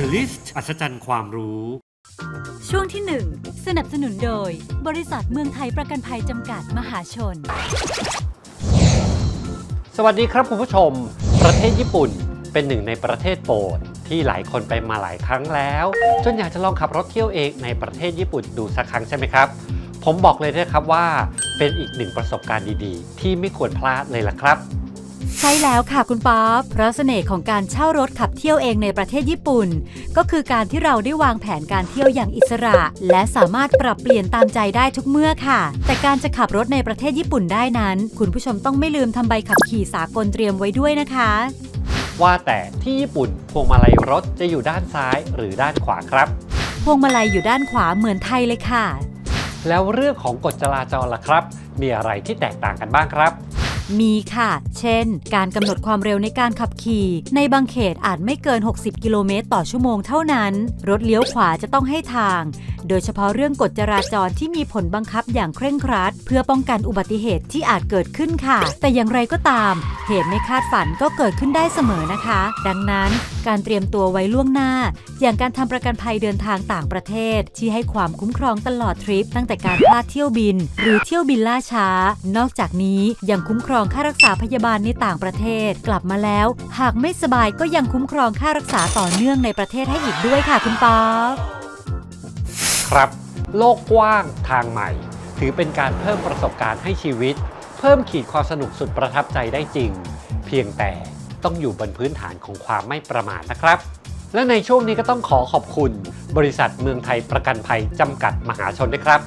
The List อัศจรรย์ความรู้ ช่วงที่ 1 สนับสนุนโดย บริษัทเมืองไทยประกันภัยจำกัดมหาชน สวัสดีครับคุณผู้ชม ประเทศญี่ปุ่นเป็นหนึ่งในประเทศโปรดที่หลายคนไปมาหลายครั้งแล้ว จนอยากจะลองขับรถเที่ยวเองในประเทศญี่ปุ่นดูสักครั้งใช่ไหมครับ ผมบอกเลยนะครับว่าเป็นอีกหนึ่งประสบการณ์ดีๆ ที่ไม่ควรพลาดเลยล่ะครับ ใช่แล้วค่ะคุณป๊อปเพราะเสน่ห์ของการเช่ารถขับเที่ยวเองในประเทศญี่ปุ่น ก็คือการที่เราได้วางแผนการเที่ยวอย่างอิสระ และสามารถปรับเปลี่ยนตามใจได้ทุกเมื่อค่ะ แต่การจะขับรถในประเทศญี่ปุ่นได้นั้น คุณผู้ชมต้องไม่ลืมทำใบขับขี่สากลเตรียมไว้ด้วยนะคะ ว่าแต่ที่ญี่ปุ่นพวงมาลัยรถจะอยู่ด้านซ้ายหรือด้านขวาครับ พวงมาลัยอยู่ด้านขวาเหมือนไทยเลยค่ะ แล้วเรื่องของกฎจราจรล่ะครับ มีอะไรที่แตกต่างกันบ้างครับ มีค่ะ เช่น การกำหนดความเร็วในการขับขี่ ในบางเขตอาจไม่เกิน 60 กิโลเมตรต่อชั่วโมงเท่านั้น รถเลี้ยวขวาจะต้องให้ทาง โดยเฉพาะเรื่องกฎจราจรที่มีผลบังคับอย่างเคร่งครัด เพื่อป้องกันอุบัติเหตุที่อาจเกิดขึ้นค่ะ แต่อย่างไรก็ตาม เหตุไม่คาดฝันก็เกิดขึ้นได้เสมอนะคะ ดังนั้นการเตรียมตัวไว้ล่วงหน้า อย่างการทำประกันภัยเดินทางต่างประเทศ ที่ให้ความคุ้มครองตลอดทริป ตั้งแต่การพลาดเที่ยวบิน หรือเที่ยวบินล่าช้า นอกจากนี้ยังคุ้มครองค่ารักษาพยาบาลในต่างประเทศ กลับมาแล้ว หากไม่สบายก็ยังคุ้มครองค่ารักษาต่อเนื่องในประเทศให้อีกด้วยค่ะคุณป๊อป ครับ โลกกว้างทางใหม่ ถือเป็นการเพิ่มประสบการณ์ให้ชีวิต เพิ่มขีดความสนุกสุดประทับใจได้จริง เพียงแต่ต้องอยู่บนพื้นฐานของความไม่ประมาทนะครับ และในช่วงนี้ก็ต้องขอขอบคุณ บริษัทเมืองไทยประกันภัยจำกัดมหาชนด้วยครับ